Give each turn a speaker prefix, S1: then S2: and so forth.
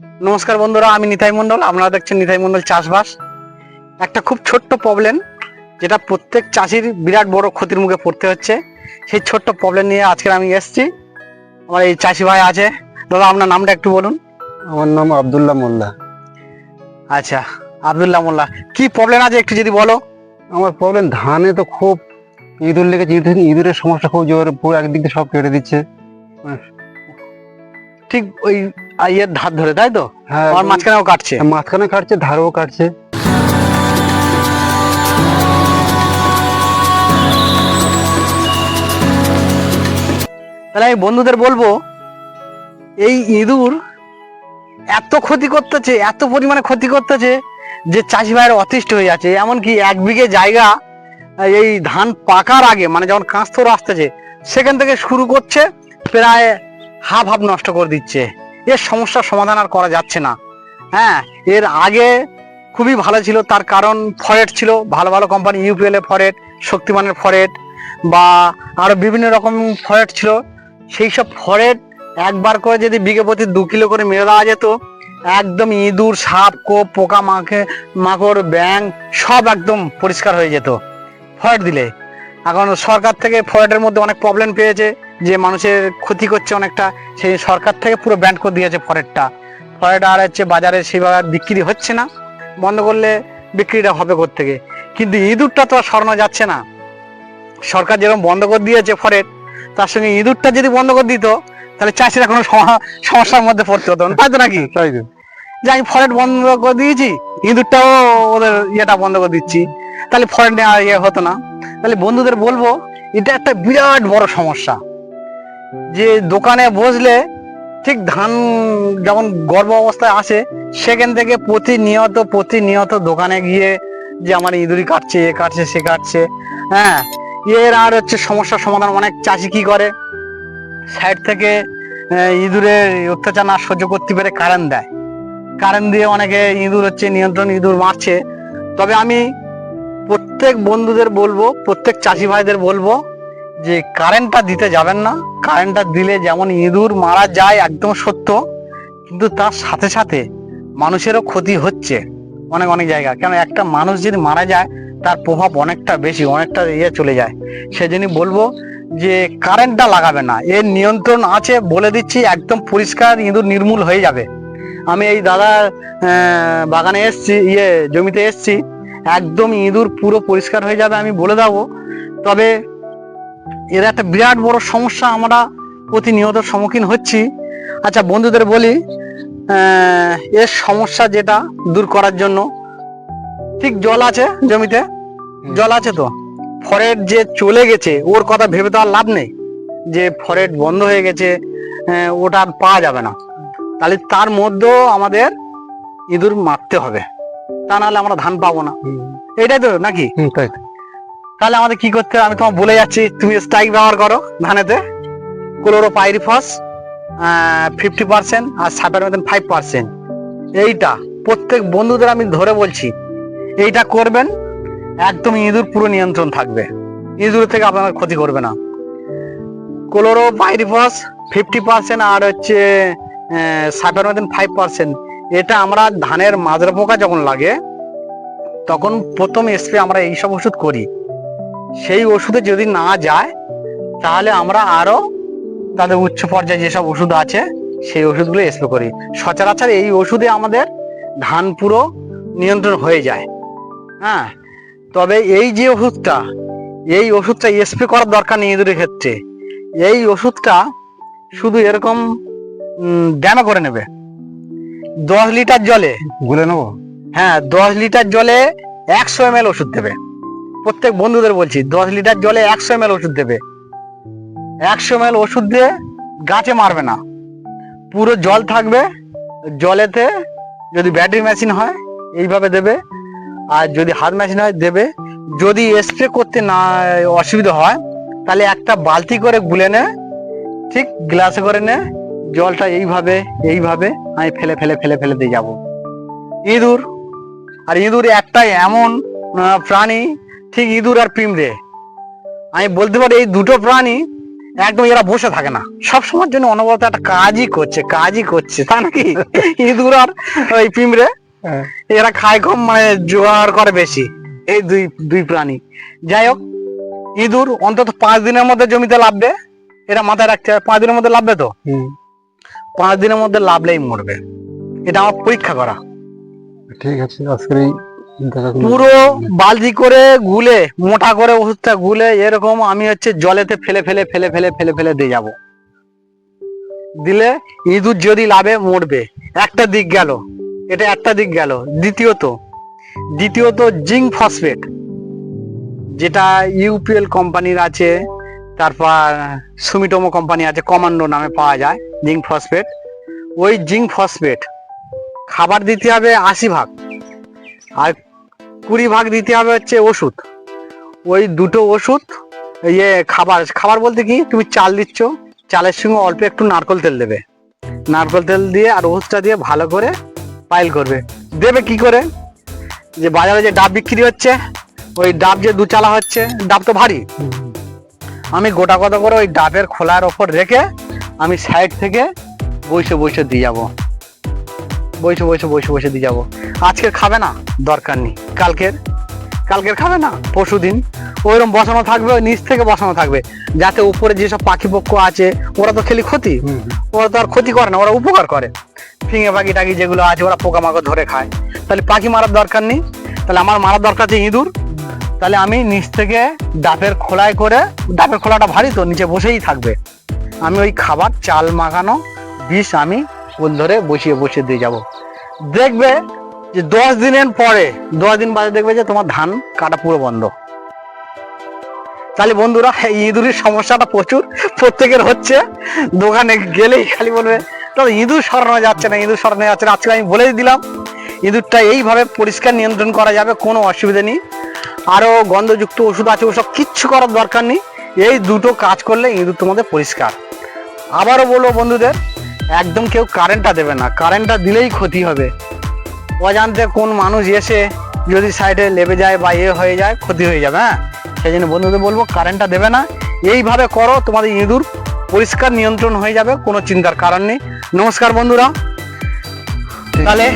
S1: নমস্কার বন্ধুরা আমি নিতাই মণ্ডল। আপনারা দেখছেন নিতাই মণ্ডল চাষবাস। একটা খুব ছোট্ট প্রবলেম যেটা প্রত্যেক চাষির বিরাট বড় ক্ষতির মুখে পড়তে হচ্ছে। সেই ছোট্ট প্রবলেম নিয়ে আজকে আমি এসেছি। আমার এই চাষি ভাই আছে। দাদা আপনার নামটা একটু বলুন।
S2: আমার নাম আব্দুল্লাহ মোল্লা।
S1: আচ্ছা আবদুল্লাহ মোল্লা। কি প্রবলেম আছে একটু যদি বলো?
S2: আমার প্রবলেম ধানে তো খুব ইঁদুর লেগেছে। ইঁদুর ইঁদুরের সমস্যা খুব জোর পুরো একদিক দিয়ে সব কেটে দিচ্ছে।
S1: ঠিক ওই ইয়ের ধার ধরে তাই তো?
S2: হ্যাঁ
S1: আমার মাঝখানেও কাটছে।
S2: মাঝখানে কাটছে ধারেও কাটছে।
S1: তাহলে আমি বন্ধুদের বলব এই ইঁদুর এত ক্ষতি করতেছে এত পরিমাণে ক্ষতি করতেছে যে চাষি ভাইয়ের অতিষ্ঠ হয়ে যাচ্ছে। এমনকি এক বিঘে জায়গা এই ধান পাকার আগে মানে যখন কাঁচথর আসতেছে সেখান থেকে শুরু করছে প্রায় হাফ হাফ নষ্ট করে দিচ্ছে। এর সমস্যার সমাধান আর করা যাচ্ছে না। হ্যাঁ এর আগে খুবই ভালো ছিল, তার কারণ ফরেট ছিল, ভালো ভালো কোম্পানি ইউপিএল এর ফরেট, শক্তিমানের ফরেট, বা আরও বিভিন্ন রকম ফরেট ছিল। সেই সব ফরেট একবার করে যদি বিঘে প্রতি দু কিলো করে মেরে দেওয়া যেত, একদম ইঁদুর, সাপ, কোপ, পোকা, মাখে, মাকড় ব্যাং সব একদম পরিষ্কার হয়ে যেত। ফরেট দিলে। এখন সরকার থেকে ফরেটের মধ্যে অনেক প্রবলেম পেয়েছে। মানুষের ক্ষতি করছে অনেকটা সেই সরকার থেকে পুরো ব্যান্ড করে দিয়েছে ফরেটটা। ফরেট আর হচ্ছে বাজারে সেভাবে বিক্রি হচ্ছে না বন্ধ করলে বিক্রিটা হবে থেকে কিন্তু ইঁদুরটা তো আর সরানো যাচ্ছে না। সরকার যেরকম বন্ধ করে দিয়েছে ফরেট তার সঙ্গে ইঁদুরটা যদি বন্ধ করে দিত তাহলে চাষিরা কোনো সমস্যার মধ্যে পড়তে হতো না। তাই তো নাকি? যে আমি ফরেট বন্ধ করে দিয়েছি ইঁদুরটাও ওদের ইয়েটা বন্ধ করে দিচ্ছি। তাহলে ফরেট নেওয়া ইয়ে হতো না। তাহলে বন্ধুদের বলব এটা একটা বিরাট বড় সমস্যা। যে দোকানে বসলে ঠিক ধান যেমন গর্ভ অবস্থায় আসে, সেখান থেকে প্রতিনিয়ত প্রতিনিয়ত দোকানে গিয়ে যে আমার ইঁদুরি কাটছে, এ কাটছে, সে কাটছে হ্যাঁ এর আর হচ্ছে সমস্যার সমাধান। অনেক চাষি কি করে? সাইড থেকে ইঁদুরের অত্যাচার না সহ্য করতে পেরে কারেন্ট দেয়। কারেন্ট দিয়ে অনেকে ইঁদুর হচ্ছে নিয়ন্ত্রণ ইঁদুর মারছে। তবে আমি প্রত্যেক বন্ধুদের বলব, প্রত্যেক চাষি ভাইদের বলব যে কারেন্টটা দিতে যাবেন না। কারেন্টটা দিলে যেমন ইঁদুর মারা যায় একদম সত্য, কিন্তু তার সাথে সাথে মানুষেরও ক্ষতি হচ্ছে অনেক অনেক জায়গা। কেন একটা মানুষ যদি মারা যায়, তার প্রভাব অনেকটা বেশি, অনেকটা ইয়ে চলে যায়। সেজন্য বলব যে কারেন্টটা লাগাবে না। এর নিয়ন্ত্রণ আছে বলে দিচ্ছি, একদম পরিষ্কার ইঁদুর নির্মূল হয়ে যাবে। আমি এই দাদা বাগানে এসছি ইয়ে জমিতে এসছি। একদম ইঁদুর পুরো পরিষ্কার হয়ে যাবে আমি বলে দেবো। তবে এর একটা বিরাট বড় সমস্যা আমরা প্রতিনিয়ত সম্মুখীন হচ্ছি। আচ্ছা বন্ধুদের বলি এর সমস্যা যেটা দূর করার জন্য ঠিক জল আছে জমিতে? জল আছে তো? ফরেট যে চলে গেছে ওর কথা ভেবে তো আর লাভ নেই। যে ফরেট বন্ধ হয়ে গেছে ওটা আর পাওয়া যাবে না। তাহলে তার মধ্যেও আমাদের ইঁদুর মারতে হবে। তা নাহলে আমরা ধান পাবো না। এটাই তো নাকি?
S2: তাই।
S1: তাহলে আমাদের কি করতে হবে? আমি তোমার বলে যাচ্ছি, তুমি স্ট্রাইক ব্যবহার করো ধানেতে ক্লোরো পাইরিফস ফিফটি পার্সেন্ট আর সাপের মতন ফাইভ পার্সেন্ট এইটা প্রত্যেক বন্ধুদের আমি ধরে বলছি, এইটা করবেন, একদম ইঁদুর পুরো নিয়ন্ত্রণ থাকবে। ইঁদুর থেকে আপনার ক্ষতি করবে না। ক্লোরো পাইরিফস ফিফটি পার্সেন্ট আর হচ্ছে সাপের মতন ফাইভ পার্সেন্ট এটা আমরা ধানের মাজরা পোকা যখন লাগে, তখন প্রথম স্প্রে আমরা এইসব ওষুধ করি। সেই ওষুধে যদি না যায় তাহলে আমরা আরও তাদের উচ্চ পর্যায়ে যেসব ওষুধ আছে সেই ওষুধগুলো স্প্রে করি। সচরাচর এই ওষুধে আমাদের ধান পুরো নিয়ন্ত্রণ হয়ে যায়। হ্যাঁ তবে এই যে ওষুধটা এই ওষুধটা স্প্রে করার দরকার নেই ইঁদুরের ক্ষেত্রে। এই ওষুধটা শুধু এরকম ড্যামে করে নেবে। দশ লিটার জলে
S2: গুলে নেব?
S1: হ্যাঁ দশ লিটার জলে একশো এম ওষুধ দেবে। প্রত্যেক বন্ধুদের বলছি, দশ লিটার জলে একশো এম ওষুধ দেবে। একশো এম ওষুধ দিয়ে গাছে মারবে না। পুরো জল থাকবে, জলেতে যদি ব্যাটারি মেশিন হয়, এইভাবে দেবে। আর যদি হাত মেশিন হয়, দেবে। যদি স্প্রে করতে না, অসুবিধা হয়, তাহলে একটা বালতি করে গুলে নে, ঠিক গ্লাসে করে নে, জলটা এইভাবে এইভাবে আমি ফেলে ফেলে ফেলে ফেলে দিয়ে যাব। ইঁদুর, আর ইঁদুর একটাই এমন প্রাণী ঠিক ইঁদুর আর পিঁমড়ে আমি বলতে পারি এই দুটো প্রাণী একদম এরা বসে থাকে না। সব সময়ের জন্য অনবরত একটা কাজই করছে কাজই করছে তা নাকি? ইঁদুর আর ওই পিঁমড়ে
S2: হ্যাঁ।
S1: এরা খায় কম মানে জোয়ার করে বেশি এই দুই দুই প্রাণী। যাই হোক ইঁদুর অন্তত পাঁচ দিনের মধ্যে জমিতে লাভবে এরা মাথায় রাখতে হবে পাঁচ দিনের মধ্যে লাভবে তো? পাঁচ দিনের মধ্যে লাভলেই মরবে। এটা আমার পরীক্ষা করা।
S2: ঠিক আছে আজকের এই
S1: পুরো বালতি করে গুলে, মোটা করে ওষুধটা গুলে এরকম আমি হচ্ছে জলেতে ফেলে ফেলে ফেলে ফেলে ফেলে ফেলে দিয়ে যাব। দিলে ইঁদুর যদি লাভে মরবে, একটা দিক গেল, এটা একটা দিক গেল, দ্বিতীয়ত দ্বিতীয়ত জিঙ্ক ফসফেট, যেটা ইউপিএল কোম্পানির আছে, তারপর সুমিটোমো কোম্পানি আছে, কমান্ডো নামে পাওয়া যায়, জিঙ্ক ফসফেট, ওই জিঙ্ক ফসফেট খাবার দিতে হবে আশি ভাগ। আর কুড়ি ভাগ দিতে হবে হচ্ছে ওষুধ। ওই দুটো ওষুধ ইয়ে খাবার খাবার বলতে কি, তুমি চাল দিচ্ছ, চালের সঙ্গে অল্প একটু নারকল তেল দেবে। নারকল তেল দিয়ে আর ওষুধটা দিয়ে ভালো করে পাইল করবে। দেবে কি করে? যে বাজারে যে ডাব বিক্রি হচ্ছে, ওই ডাব যে দু চালা হচ্ছে, ডাব তো ভারী। আমি গোটা কথা করে ওই ডাবের খোলার ওপর রেখে আমি সাইড থেকে বসে বসে দিয়ে যাব। বসে বসে বসে বসে দিয়ে যাব। আজকে খাবে না দরকার নেই। কালকের? কালকের খাবে না পরশু দিন। ওইরকম বসানো থাকবে নিচ থেকে বসানো থাকবে। যাতে উপরে যেসব পাখি পক্ষ আছে ওরা তো খেলি ক্ষতি। ওরা তো আর ক্ষতি করে না ওরা উপকার করে। ফিঙে পাখি টাকি যেগুলো আছে ওরা পোকামাকড় ধরে খায়। তাহলে পাখি মারার দরকার নেই। তাহলে আমার মারার দরকার আছে ইঁদুর। তাহলে আমি নিচ থেকে ডাবের খোলায় করে ডাবের খোলাটা ভারী তো নিচে বসেই থাকবে। আমি ওই খাবার চাল মাখানো বিষ আমি ফুল ধরে বসিয়ে বসিয়ে দিয়ে যাব। দেখবে যে দশ দিনের পরে, দশ দিন বাদে দেখবে যে তোমার ধান কাটা পুরো বন্ধ। তাহলে বন্ধুরা ইঁদুরের সমস্যাটা প্রচুর, প্রত্যেকের হচ্ছে। দোকানে গেলেই খালি বলবে, দাদা, ইঁদুর সরানো যাচ্ছে না, ইঁদুর সরানো যাচ্ছে না। আজকে আমি বলেই দিলাম, ইঁদুরটা এইভাবে পরিষ্কার নিয়ন্ত্রণ করা যাবে, কোনো অসুবিধা নেই। আরও গন্ধযুক্ত ওষুধ আছে, ওসব কিচ্ছু করার দরকার নেই। এই দুটো কাজ করলে ইঁদুর তোমাদের পরিষ্কার। আবারও বলব বন্ধুদের একদম কেউ কারেন্টটা দেবে না। কারেন্টটা দিলেই ক্ষতি হবে। অজান্তে কোন মানুষ এসে যদি সাইডে লেবে যায় বা এ হয়ে যায়, ক্ষতি হয়ে যাবে হ্যাঁ? সেই জন্য বন্ধুদের বলব কারেন্টটা দেবে না। এইভাবে করো, তোমাদের ইঁদুর পরিষ্কার নিয়ন্ত্রণ হয়ে যাবে, কোনো চিন্তার কারণ নেই। নমস্কার বন্ধুরা। তাহলে।